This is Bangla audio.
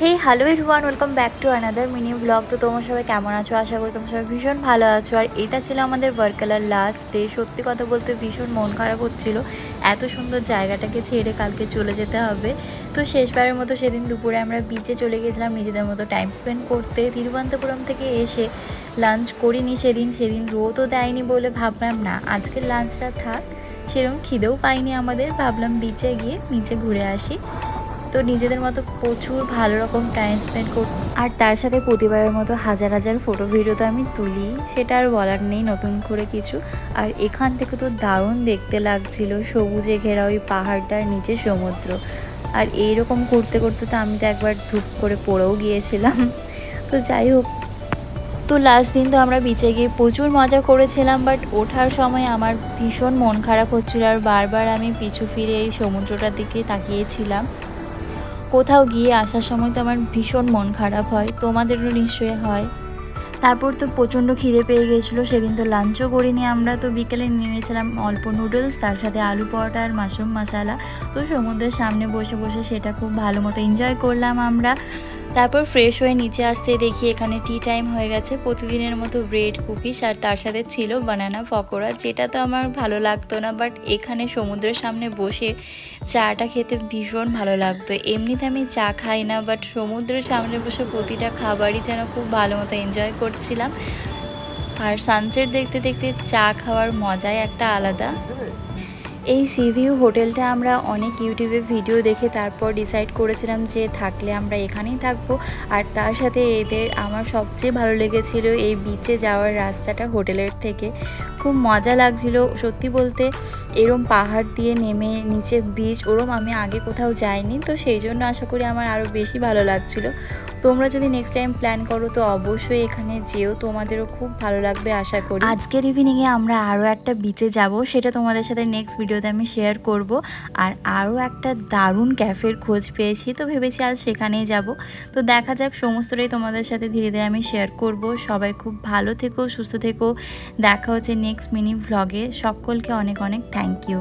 Hey hello everyone welcome back to another mini blog তো তোমরা সবাই কেমন আছো? আশা করি তোমরা সবাই ভীষণ ভালো আছো। আর এটা ছিল আমাদের ওয়ার্কালার লাস্ট ডে সত্যি কথা বলতে ভীষণ মন খারাপ হচ্ছিল। এত সুন্দর জায়গাটাকে ছেড়ে কালকে চলে যেতে হবে। তো শেষবারের মতো সেদিন দুপুরে আমরা বিচে চলে গেছিলাম নিজেদের মতো টাইম স্পেন্ড করতে। তিরুবন্তপুরম থেকে এসে লাঞ্চ করিনি সেদিন। সেদিন রোদও দেয়নি বলে ভাবলাম, না, আজকের লাঞ্চটা থাক। সেরকম খিদেও পাইনি আমাদের। ভাবলাম বিচে গিয়ে নিচে ঘুরে আসি। তো নিজেদের মতো প্রচুর ভালো রকম টাইম স্পেন্ড কর আর তার সাথে প্রতিবারের মতো হাজার হাজার ফটো ভিডিও তো আমি তুলি। সেটা আর বলার নেই, নতুন করে কিছু। আর এখান থেকে তো দারুণ দেখতে লাগছিল, সবুজে ঘেরা ওই পাহাড়টার নিচে সমুদ্র। আর এইরকম করতে করতে তো আমি তো একবার ধূপ করে পড়েও গিয়েছিলাম। তো যাই হোক, তো লাস্ট দিন তো আমরা বিচে গিয়ে প্রচুর মজা করেছিলাম বাট ওঠার সময় আমার ভীষণ মন খারাপ হচ্ছিল। আর বারবার আমি পিছু ফিরে এই সমুদ্রটার দিকে তাকিয়েছিলাম। কোথাও গিয়ে আসার সময় তো আমার ভীষণ মন খারাপ হয়, তোমাদেরও নিশ্চয়ই হয়। তারপর তো প্রচণ্ড খিদে পেয়ে গেছিল, সেদিন তো লাঞ্চও করিনি আমরা, তো বিকেলে নিয়েছিলাম অল্প নুডলস তার সাথে আলু পরোটা আর মাশরুম মশালা। তো সমুদ্রের সামনে বসে বসে সেটা খুব ভালো মতো এনজয় করলাম আমরা। তারপর ফ্রেশ হয়ে নিচে আসতে দেখি এখানে টি টাইম হয়ে গেছে। প্রতিদিনের মতো ব্রেড কুকিস আর তার সাথে ছিল বানানা পকোড়া, যেটা তো আমার ভালো লাগতো না বাট এখানে সমুদ্রের সামনে বসে চাটা খেতে ভীষণ ভালো লাগতো। এমনিতে আমি চা খাই না বাট সমুদ্রের সামনে বসে প্রতিটা খাবারই যেন খুব ভালো মতো এনজয় করছিলাম। আর সানসেট দেখতে দেখতে চা খাওয়ার মজাই একটা আলাদা। এই সিভিউ হোটেলটা আমরা অনেক ইউটিউবে ভিডিও দেখে তারপর ডিসাইড করেছিলাম যে থাকলে আমরা এখানেই থাকব। আর তার সাথে এদের আমার সবচেয়ে ভালো লেগেছিল এই বিচে যাওয়ার রাস্তাটা হোটেলের থেকে। খুব মজা লাগছিল। সত্যি বলতে এরম পাহাড় দিয়ে নেমে নিচে বিচ ওরম আমি আগে কোথাও যাইনি। তো সেই জন্য আশা করি আমার আরও বেশি ভালো লাগছিল। তোমরা যদি নেক্সট টাইম প্ল্যান করো, তো অবশ্যই এখানে যেও। তোমাদেরও খুব ভালো লাগবে, আশা করি। আজকের ইভিনিংয়ে আমরা আরও একটা বিচে যাব। সেটা তোমাদের সাথে নেক্সট ভিডিওতে আমি শেয়ার করব। আর আরও একটা দারুণ ক্যাফের খোঁজ পেয়েছি। তো ভেবেছি আজ সেখানেই যাব। তো দেখা যাক, সমস্তটাই তোমাদের সাথে ধীরে ধীরে আমি শেয়ার করব। সবাই খুব ভালো থেকো, সুস্থ থেকো। দেখা হচ্ছে নেক্সট মিনি ভ্লগে সকলকে অনেক অনেক থ্যাংক ইউ